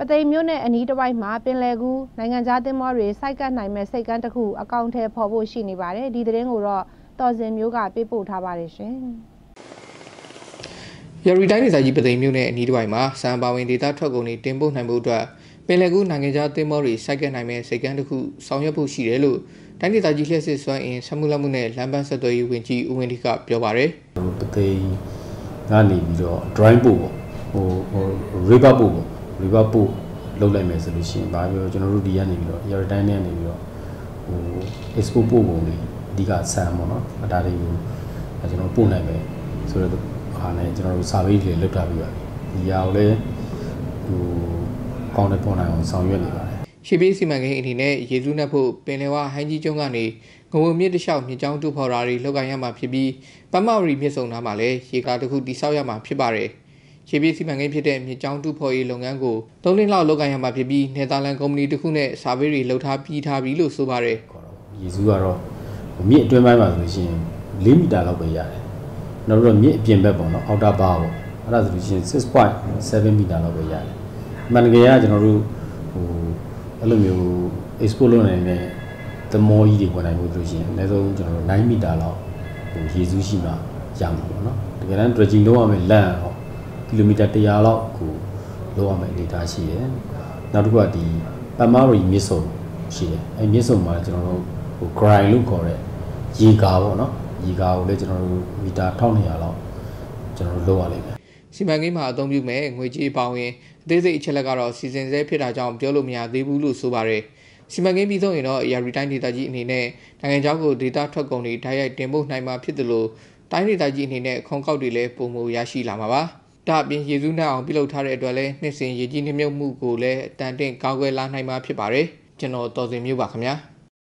ပသိမ်မြို့နယ်အနီးတစ်ဝိုက်မှာပင်လယ်ကူးနိုင်ငံခြားသင်္ဘောတွေစိုက်ကပ်နိုင်မဲ့စိတ်ကမ်းတစ်ခုအကောင့်ထဲပေါ်ဖို့ရှိနေပါတယ်ဒီသတင်းကိုတော့တော်စင်မျိုးကပေးပို့ထားပါတယ်ရှင်ရရီတိုင်းဒေသကြီးပသိမ်မြို့နယ်အနီးတစ်ဝိုက်မှာစံပါဝင်ဒေသထွက်ကုန်တွေတင်ပို့နိုင်မှုအတွက်ပင်လယ်ကူးနိုင်ငံခြားသင်္ဘောတွေစိုက်ကပ်နိုင်မဲ့စိတ်ကမ်းတစ်ခုဆောင်ရွက်ဖို့ရှိတယ်လို့တိုင်းဒေသကြီးလျှက်စစ်စွမ်းအင်ဆက်မှုလက်မှုနဲ့လမ်းပန်းဆက်သွယ်ရေးဝန်ကြီးဦးဝင်းဒီကပြောပါရယ်ဟိုပသိမ်ကနေပြီးတော့ drawing ပို့ပေါ့ဟိုဟို river ပို့ပေါ့ river ပို့လုပ်လိုက်မယ်ဆိုလို့ရှိရင်ဘာပြောကျွန်တော်တို့ဒီကနေပြီးတော့ year time နဲ့နေပြီးတော့ဟို export ပို့ပုံတွေအဓိကဆန်ပေါ့နော်အတားတွေကိုကျွန်တော်ပို့နိုင်မယ်ဆိုတော့ဟာနဲ့ကျွန်တော်တို့ survey တွေလုပ်ထားပြီးပါပြီဒီဟာကိုလည်းဟိုကောင်းတဲ့ပေါ်နိုင်အောင်ဆောင်ရွက်နေပါတယ်ရှေးပေးစီမံကိန်းအနေနဲ့ရေစုနှက်ဖို့ပင်လယ်ဝဟန်းကြီးကျွန်းကနေငဝမြစ်တစ်လျှောက်မြစ်ကြောင်းတူဖော်တာတွေလောက်ကိုင်းရမှာဖြစ်ပြီးပမ္မဝရီမြစ်ဆုံနားမှာလည်းရေကားတစ်ခုတိဆောက်ရမှာဖြစ်ပါတယ်။ ရှေးပေးစီမံကိန်းဖြစ်တဲ့မြစ်ကြောင်းတူဖော်ရေးလုပ်ငန်းကို၃နှစ်လောက်လောက်ကိုင်းရမှာဖြစ်ပြီးနယ်သာလန်ကုမ္ပဏီတစ်ခုနဲ့စာပေးတွေလုပ်ထားပြီးထားပြီလို့ဆိုပါတယ်ခေါ်တော့ရေစုကတော့မြစ်အတွင်းပိုင်းမှာဆိုလို့ရှိရင်4မီတာလောက်ပဲရတယ်။နောက်တော့မြစ်အပြင်ဘက်ပေါ့နော်အောက်တာဘာပေါ့အဲ့ဒါဆိုလို့ရှိရင်6.7မီတာလောက်ပဲရတယ်။မှန်တကယ်ကကျွန်တော်တို့ဟိုအဲ့လိုမျိုး export လုပ်နိုင်တဲ့သမောကြီးတွေဝင်နိုင်လို့ဆိုလို့ရှိရင်အနည်းဆုံးကျွန်တော်တို့9မီတာလောက်ဟိုရေစုရှိမှရမှာပေါ့နော်။တကယ်တမ်း dredging လုပ်ရမယ်လမ်းတော့ ကီလိုမီတာ100လောက်ကိုလုပ်ရမယ်အနေအထားရှိတယ်။နောက်တစ်ခုကဒီပမာရီမြစ်ဆုံရှိတယ်။အဲ့မြစ်ဆုံမှာကျွန်တော်တို့ဟို grind လို့ခေါ်တဲ့ရေကာပေါ့နော်။ရေကာကိုလည်းကျွန်တော်တို့မီတာ1200လောက်ကျွန်တော်တို့လုပ်ရလိမ့်မယ်။စီမံကိန်းမှာအသုံးပြုမဲ့ငွေကြေးပေါင်းရင်အသေးစိတ်အချက်လက်ကတော့စီစဉ်ဆဲဖြစ်တာကြောင့်ပြောလို့မရသေးဘူးလို့ဆိုပါတယ်။စီမံကိန်းပြီးဆုံးရင်တော့ AR တိုင်းဒေသကြီးအနေနဲ့နိုင်ငံခြားကိုဒေတာထွက်ကုန်တွေတိုက်ရိုက်တင်ပို့နိုင်မှာဖြစ်တယ်လို့တိုင်းဒေသကြီးအနေနဲ့ခွန်ကောက်တွေလည်းပုံမူရရှိလာမှာပါ။ ဒါအပြင်ရေစုနှက်အောင်ပြုလုပ်ထားတဲ့အတွက်လည်းနှစ်စဉ်ရေကြီးနှမြုပ်မှုကိုလည်းအတန်တင့်ကောက်ွယ်လာနိုင်မှာဖြစ်ပါတယ်။ကျွန်တော်တော်စင်မျိုးပါခင်ဗျာ။